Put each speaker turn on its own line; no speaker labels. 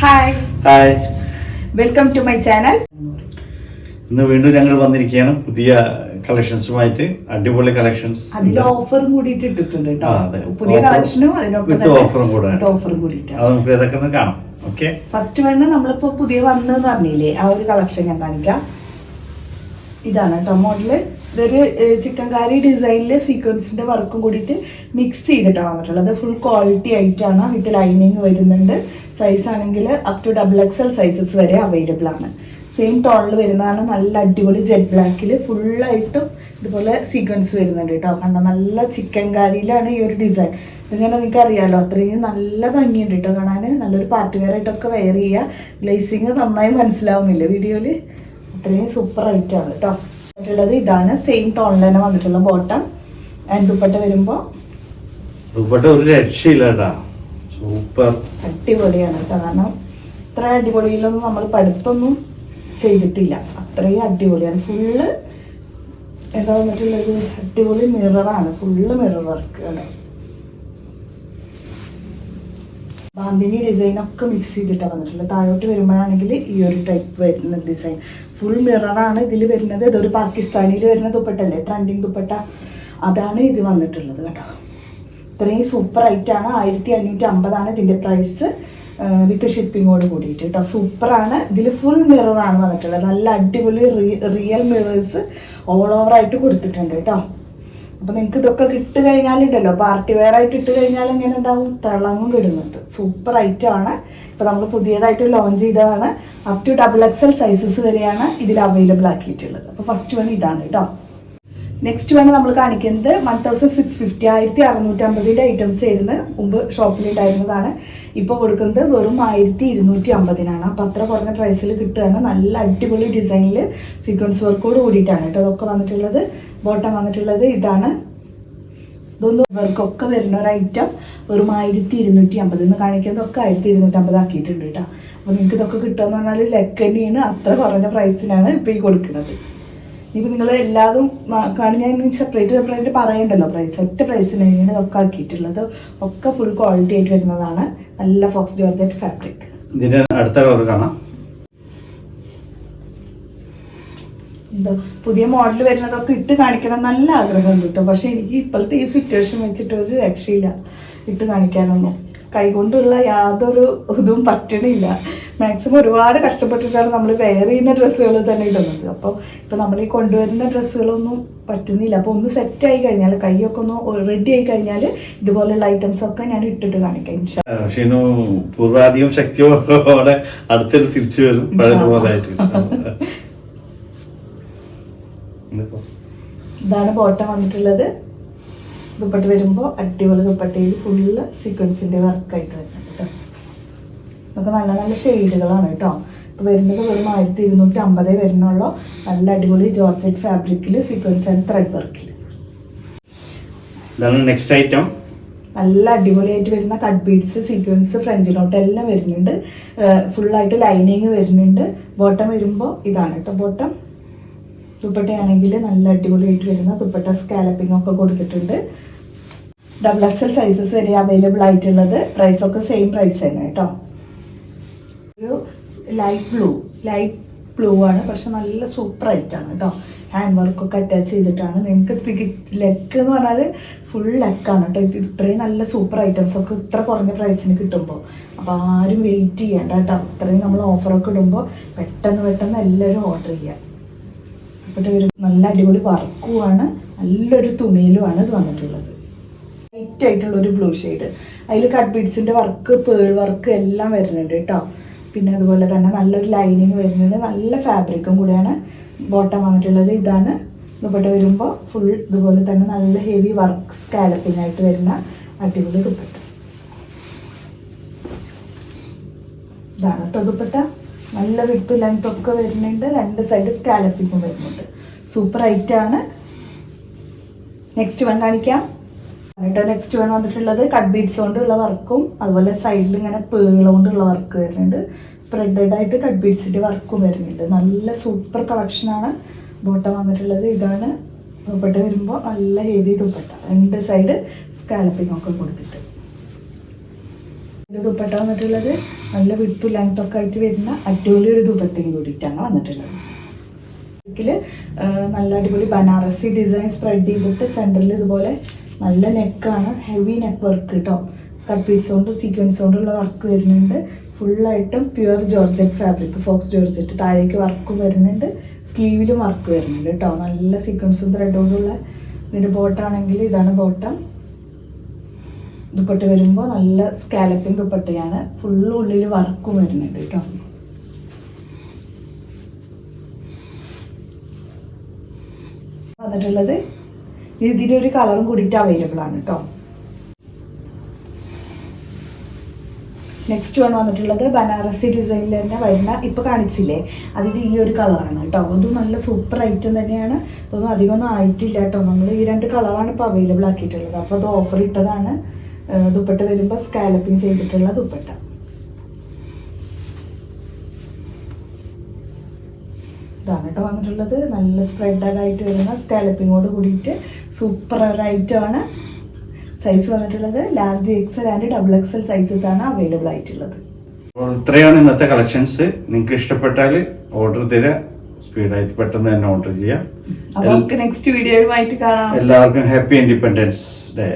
Hi
hi
welcome to my channel
ഇന്ന് വീണ്ടും ഞങ്ങൾ വന്നിരിക്കുകയാണ്. പുതിയ കളക്ഷൻസുമായിട്ട് അടിപൊളി കളക്ഷൻസ്
അതിൽ ഓഫറും കൂടിയിട്ട് ഇട്ടിട്ടുണ്ട് കേട്ടോ പുതിയ കളക്ഷനും അതിനൊപ്പം
ഓഫറും കൂടെ.
ഓഫറും കൂടിയിട്ട്.
അത് നമുക്ക് ഇതൊക്കെ ഒന്ന് കാണാം. ഓക്കെ
ഫസ്റ്റ് വേണ്ട നമ്മളിപ്പോ പുതിയ വന്നെന്ന് പറഞ്ഞില്ലേ? ആ ഒരു കളക്ഷൻ ഞാൻ കാണിക്കാം. ഇതാണ് കേട്ടോ മോഡൽ ഇതൊരു ചിക്കൻ കാരി ഡിസൈനിൽ സീക്വൻസിന്റെ വർക്കും കൂടിയിട്ട് മിക്സ് ചെയ്തിട്ടാണ് വന്നിട്ടുള്ളത്. ഫുൾ ക്വാളിറ്റി ആയിട്ടാണ് വിത്ത് ലൈനിങ് വരുന്നുണ്ട്. സൈസ് ആണെങ്കിൽ up to double XL sizes വരെ അവൈലബിൾ ആണ്. സെയിം ടോണിൽ വരുന്നതാണ്. നല്ല അടിപൊളി ജെറ്റ് ബ്ലാക്കിൽ ഫുള്ളായിട്ടും ഇതുപോലെ സീക്വൻസ് വരുന്നുണ്ട് കേട്ടോ. കണ്ട? നല്ല ചിക്കൻ കാരിയിലാണ് ഈ ഒരു ഡിസൈൻ ഇതിങ്ങനെ നിങ്ങൾക്ക് അറിയാമല്ലോ അത്രയും നല്ല ഭംഗിയുണ്ട് കേട്ടോ കാണാൻ. നല്ലൊരു പാർട്ടി വെയർ ആയിട്ടൊക്കെ വെയർ ചെയ്യുക. ഗ്ലേസിങ് നന്നായി മനസ്സിലാവുന്നില്ല വീഡിയോയിൽ അത്രയും സൂപ്പർ ആയിട്ടാണ് കേട്ടോ. മറ്റുള്ളത് ഇതാണ് സെയിം ടോണിൽ തന്നെ വന്നിട്ടുള്ള ബോട്ടം. ആൻഡ് ദുപ്പട്ട വരുമ്പോ
ദുപ്പട്ട ഒരു രക്ഷയില്ലട്ടാ. സൂപ്പർ.
അടിപൊളിയാണ് കേട്ടോ കാരണം ഇത്ര അടിപൊളിയിലൊന്നും നമ്മൾ പഠിത്തൊന്നും ചെയ്തിട്ടില്ല. അത്രയും അടിപൊളിയാണ്. ഫുള്ള് എന്താ വന്നിട്ടുള്ളത്? അടിപൊളി മിററാണ് ഫുള്ള് മിറർ വർക്കാണ് ബാന്തിനി ഡിസൈൻ ഒക്കെ മിക്സ് ചെയ്തിട്ടാണ് വന്നിട്ടുള്ളത്. താഴോട്ട് വരുമ്പോഴാണെങ്കിൽ ഈ ഒരു ടൈപ്പ് വരുന്ന ഡിസൈൻ ഫുൾ മിററാണ് ഇതിൽ വരുന്നത്. ഇതൊരു പാകിസ്ഥാനിയിൽ വരുന്ന ദുപ്പട്ടല്ലേ? ട്രെൻഡിങ് ദുപ്പട്ട. അതാണ് ഇത് വന്നിട്ടുള്ളത് കേട്ടോ. ഇത്രയും സൂപ്പർ ആണ്. ആയിരത്തി അഞ്ഞൂറ്റി അമ്പതാണ് ഇതിന്റെ പ്രൈസ് വിത്ത് ഷിപ്പിങ്ങോട് കൂടിയിട്ട് കേട്ടോ. സൂപ്പറാണ് ഇതിൽ ഫുൾ മിററാണ് വന്നിട്ടുള്ളത്. നല്ല അടിപൊളി റിയൽ മിറേഴ്സ് ഓൾ ഓവറായിട്ട് കൊടുത്തിട്ടുണ്ട് കേട്ടോ. അപ്പോൾ നിങ്ങൾക്ക് ഇതൊക്കെ കിട്ട് കഴിഞ്ഞാലുണ്ടല്ലോ. പാർട്ടി വെയർ ആയിട്ട് ഇട്ട് കഴിഞ്ഞാൽ എങ്ങനെ ഉണ്ടാവും? തിളങ്ങും കിടുന്നുണ്ട് സൂപ്പർ ആണ്. ഇപ്പോൾ നമ്മൾ പുതിയതായിട്ട് ലോഞ്ച് ചെയ്തതാണ്. Up to double XL sizes വരെയാണ് ഇതിൽ അവൈലബിൾ ആക്കിയിട്ടുള്ളത്. അപ്പോൾ ഫസ്റ്റ് വൺ ഇതാണ് കേട്ടോ നെക്സ്റ്റ് വൺ നമ്മൾ കാണിക്കുന്നത് വൺ തൗസൻഡ് സിക്സ് ഫിഫ്റ്റി ആയിരത്തി അറുന്നൂറ്റമ്പതിന്റെ ഐറ്റംസ് ആയിരുന്നു. മുമ്പ് ഷോപ്പിൽ ഉണ്ടായിരുന്നതാണ് ഇപ്പോൾ കൊടുക്കുന്നത് വെറും ആയിരത്തി ഇരുന്നൂറ്റി അമ്പതിനാണ്. അപ്പോൾ അത്ര കുറഞ്ഞ പ്രൈസിൽ കിട്ടുകയാണ്. നല്ല അടിപൊളി ഡിസൈനിൽ സീക്വൻസ് വർക്കോട് കൂടിയിട്ടാണ് കേട്ടോ അതൊക്കെ വന്നിട്ടുള്ളത്. ബോട്ടം വന്നിട്ടുള്ളത് ഇതാണ്. ഇതൊന്നും ഇവർക്കൊക്കെ വരുന്ന ഒരു ഐറ്റം വെറും ആയിരത്തി ഇരുന്നൂറ്റി അമ്പത് എന്ന് കാണിക്കുന്നതൊക്കെ ആയിരത്തി ഇരുന്നൂറ്റി അമ്പത് ആക്കിയിട്ടുണ്ട് കേട്ടോ. അപ്പോൾ നിങ്ങൾക്ക് ഇതൊക്കെ കിട്ടുക പറഞ്ഞാൽ ലെക്ക് തന്നെയാണ് അത്ര കുറഞ്ഞ പ്രൈസിനാണ് ഇപ്പോൾ ഈ കൊടുക്കുന്നത്. ഇനിയിപ്പോൾ നിങ്ങൾ എല്ലാതും കാണി ഞാൻ സെപ്പറേറ്റ് സെപ്പറേറ്റ് പറയണ്ടല്ലോ പ്രൈസ് ഒറ്റ പ്രൈസിന് തന്നെയാണ് ഇതൊക്കെ ആക്കിയിട്ടുള്ളത്. ഒക്കെ ഫുൾ ക്വാളിറ്റി ആയിട്ട് വരുന്നതാണ്. നല്ല ഫോക്സ് ജോർജറ്റ് ഫാബ്രിക്
ഇതിന്റെ അടുത്ത കളർ കാണാം.
എന്തോ പുതിയ മോഡൽ വരുന്നതൊക്കെ ഇട്ട് കാണിക്കണം നല്ല ആഗ്രഹമുണ്ട് കേട്ടോ. പക്ഷെ എനിക്ക് ഇപ്പോഴത്തെ ഈ സിറ്റുവേഷൻ വെച്ചിട്ട് ഒരു രക്ഷയില്ല ഇട്ട് കാണിക്കാനൊന്നും. കൈകൊണ്ടുള്ള യാതൊരു ഇതും പറ്റണില്ല. മാക്സിമം ഒരുപാട് കഷ്ടപ്പെട്ടിട്ടാണ് നമ്മൾ വെയർ ചെയ്യുന്ന ഡ്രസ്സുകൾ തന്നെ ഇടുന്നത്. അപ്പോൾ ഇപ്പോൾ നമ്മൾ ഈ കൊണ്ടുവരുന്ന ഡ്രസ്സുകളൊന്നും പറ്റുന്നില്ല. അപ്പോൾ ഒന്ന് സെറ്റ് ആയി കഴിഞ്ഞാൽ കൈയൊക്കെ ഒന്ന് റെഡി ആയി കഴിഞ്ഞാൽ ഇതുപോലുള്ള ഐറ്റംസ് ഒക്കെ ഞാൻ ഇട്ടിട്ട് കാണിക്കാം പക്ഷേ
ഷീനു പൂർവാധികം ശക്തിയോടെ അടുത്തൊരു തിരിച്ചു വരും. പഴയതുപോലെ ആയിട്ട്
ഇതാണ് ബോട്ടം വന്നിട്ടുള്ളത്. ദുപ്പട്ട വരുമ്പോൾ അടിപൊളി ദുപ്പട്ടയിൽ ഫുള്ള് സീക്വൻസിന്റെ വർക്കായിട്ട് വരുന്നത് കേട്ടോ ഇതൊക്കെ നല്ല നല്ല ഷെയ്ഡുകളാണ് കേട്ടോ ഇപ്പോൾ വരുന്നത് വെറും ആയിരത്തി ഇരുന്നൂറ്റി അമ്പതേ വരുന്നുള്ളൂ. നല്ല അടിപൊളി ജോർജറ്റ് ഫാബ്രിക്കിൽ സീക്വൻസ് ആൻഡ് ത്രെഡ് വർക്കിൽ
ഇതാണ് നെക്സ്റ്റ് ഐറ്റം
നല്ല അടിപൊളിയായിട്ട് വരുന്ന cut beads sequence French knot എല്ലാം വരുന്നുണ്ട്. ഫുള്ളായിട്ട് ലൈനിങ് വരുന്നുണ്ട്. ബോട്ടം വരുമ്പോൾ ഇതാണ് കേട്ടോ ബോട്ടം ദുപ്പട്ടയാണെങ്കിൽ നല്ല അടിപൊളിയായിട്ട് വരുന്ന ദുപ്പട്ട സ്കാലപ്പിംഗ് ഒക്കെ കൊടുത്തിട്ടുണ്ട്. ഡബിൾ എക്സൽ സൈസസ് വരെ അവൈലബിൾ ആയിട്ടുള്ളത്. പ്രൈസ് ഒക്കെ സെയിം പ്രൈസ് തന്നെ കേട്ടോ. ഒരു ലൈറ്റ് ബ്ലൂ ലൈറ്റ് ബ്ലൂ ആണ്. പക്ഷെ നല്ല സൂപ്പർ ആയിട്ടാണ് കേട്ടോ. ഹാൻഡ് വർക്കൊക്കെ അറ്റാച്ച് ചെയ്തിട്ടാണ്. നിങ്ങൾക്ക് ലെക്ക് എന്ന് പറഞ്ഞാൽ ഫുൾ ലെക്കാണ് കേട്ടോ. ഇത് ഇത്രയും നല്ല സൂപ്പർ ഐറ്റംസ് ഒക്കെ ഇത്ര കുറഞ്ഞ പ്രൈസിന് കിട്ടുമ്പോൾ. അപ്പോൾ ആരും വെയിറ്റ് ചെയ്യണ്ട കേട്ടോ. ഇത്രയും നമ്മൾ ഓഫറൊക്കെ ഇടുമ്പോൾ പെട്ടെന്ന് പെട്ടെന്ന് എല്ലാവരും ഓർഡർ ചെയ്യാം. അപ്പോൾ ഒരു നല്ല അടിപൊളി വർക്കുമാണ് നല്ലൊരു തുണിയിലുമാണ് ഇത് വന്നിട്ടുള്ളത്. ലൈറ്റ് ആയിട്ടുള്ള ഒരു ബ്ലൂ ഷെയ്ഡ് അതിൽ കട്ട് ബീഡ്സിന്റെ വർക്ക് പേൾ വർക്ക് എല്ലാം വരുന്നുണ്ട് കേട്ടോ. പിന്നെ അതുപോലെ തന്നെ നല്ലൊരു ലൈനിങ് വരുന്നുണ്ട്. നല്ല ഫാബ്രിക്കും കൂടിയാണ് ബോട്ടം വന്നിട്ടുള്ളത്. ഇതാണ് ദുപ്പട്ട വരുമ്പോൾ ഫുൾ ഇതുപോലെ തന്നെ നല്ല ഹെവി വർക്ക് സ്കാലപ്പിംഗ് ആയിട്ട് വരുന്ന അടിപൊളി ദുപ്പട്ട. ഇതാണ് കേട്ടോ ദുപ്പട്ട. നല്ല വിട്ട് ലെങ്ത് ഒക്കെ വരുന്നുണ്ട്. രണ്ട് സൈഡ് സ്കാലപ്പിക്കും വരുന്നുണ്ട്. സൂപ്പർ ആണ്. നെക്സ്റ്റ് വൺ കാണിക്കാം. എന്നിട്ട് നെക്സ്റ്റ് വൺ വന്നിട്ടുള്ളത് കട്ട് ബീഡ്സ് കൊണ്ടുള്ള വർക്കും അതുപോലെ സൈഡിൽ ഇങ്ങനെ പേള കൊണ്ടുള്ള വർക്ക് വരുന്നുണ്ട്. സ്പ്രെഡഡ് ആയിട്ട് കട്ട് ബീഡ്സിന്റെ വർക്കും വരുന്നുണ്ട്. നല്ല സൂപ്പർ കളക്ഷനാണ് ബോട്ടം വന്നിട്ടുള്ളത് ഇതാണ്. ദുപ്പട്ട വരുമ്പോൾ നല്ല ഹെവി ദുപ്പട്ട. രണ്ട് സൈഡ് സ്കാലപ്പിംഗ് ഒക്കെ കൊടുത്തിട്ട്. ഇത് ദുപ്പട്ട വന്നിട്ടുള്ളത്. നല്ല വിട്ട് ലെങ്ത് ഒക്കെ ആയിട്ട് വരുന്ന അടിപൊളി ഒരു ദുപ്പട്ടയും കൂടിയിട്ടാണ് വന്നിട്ടുള്ളത്. നല്ല അടിപൊളി ബനാറസി ഡിസൈൻ സ്പ്രെഡ് ചെയ്തിട്ട് സെന്ററിൽ ഇതുപോലെ നല്ല നെക്കാണ് ഹെവി നെക്ക് വർക്ക് കേട്ടോ കപ്പിറ്റ്സ് കൊണ്ട് സീക്വൻസ് കൊണ്ടുള്ള വർക്ക് വരുന്നുണ്ട്. ഫുള്ളായിട്ടും pure georgette fabric faux georgette താഴേക്ക് വർക്കും വരുന്നുണ്ട്. സ്ലീവിലും വർക്ക് വരുന്നുണ്ട് കേട്ടോ നല്ല സീക്വൻസും ത്രെഡോടുള്ള ഇതിന്റെ ബോട്ടാണെങ്കിൽ ഇതാണ് ബോട്ടം ദുപ്പട്ട വരുമ്പോൾ നല്ല സ്കാലപ്പിംഗ് ദുപ്പട്ടയാണ്. ഫുള്ള് ഉള്ളിൽ വർക്കും വരുന്നുണ്ട് കേട്ടോ. വന്നിട്ടുള്ളത് ഇതിലൊരു കളറും കൂടിയിട്ട് അവൈലബിൾ ആണ് കേട്ടോ. നെക്സ്റ്റ് വൺ വന്നിട്ടുള്ളത് ബനാറസി ഡിസൈനിൽ തന്നെ വരുന്ന ഇപ്പോൾ കാണിച്ചില്ലേ? അതിന്റെ ഈ ഒരു കളറാണ് കേട്ടോ. അതും നല്ല സൂപ്പർ ഐറ്റം തന്നെയാണ്. അതൊന്നും അധികമൊന്നും ആയിട്ടില്ല കേട്ടോ. നമ്മൾ ഈ രണ്ട് കളറാണ് ഇപ്പോൾ അവൈലബിൾ ആക്കിയിട്ടുള്ളത്. അപ്പോൾ അത് ഓഫർ ഇട്ടതാണ്. ദുപ്പട്ട വരുമ്പോൾ സ്കാലപ്പിംഗ് ചെയ്തിട്ടുള്ള ദുപ്പട്ട. ഇതാണ് കേട്ടോ വന്നിട്ടുള്ളത്. നല്ല സ്പ്രെഡഡ് ആയിട്ട് വരുന്ന സ്കാലപ്പിങ്ങോട് കൂടിയിട്ട് സൂപ്പർ ആണ് സൈസ് വന്നിട്ടുള്ളത്. Large XL and double XL sizes ആണ് അവൈലബിൾ ആയിട്ടുള്ളത്.
ഇത്രയാണ് ഇന്നത്തെ കളക്ഷൻസ് നിങ്ങൾക്ക് ഇഷ്ടപ്പെട്ടാൽ ഓർഡർ തരാം സ്പീഡായിട്ട് പെട്ടെന്ന് തന്നെ ഓർഡർ ചെയ്യാം.
നെക്സ്റ്റ് വീഡിയോയുമായിട്ട് കാണാം.
എല്ലാവർക്കും ഹാപ്പി ഇൻഡിപെൻഡൻസ് ഡേ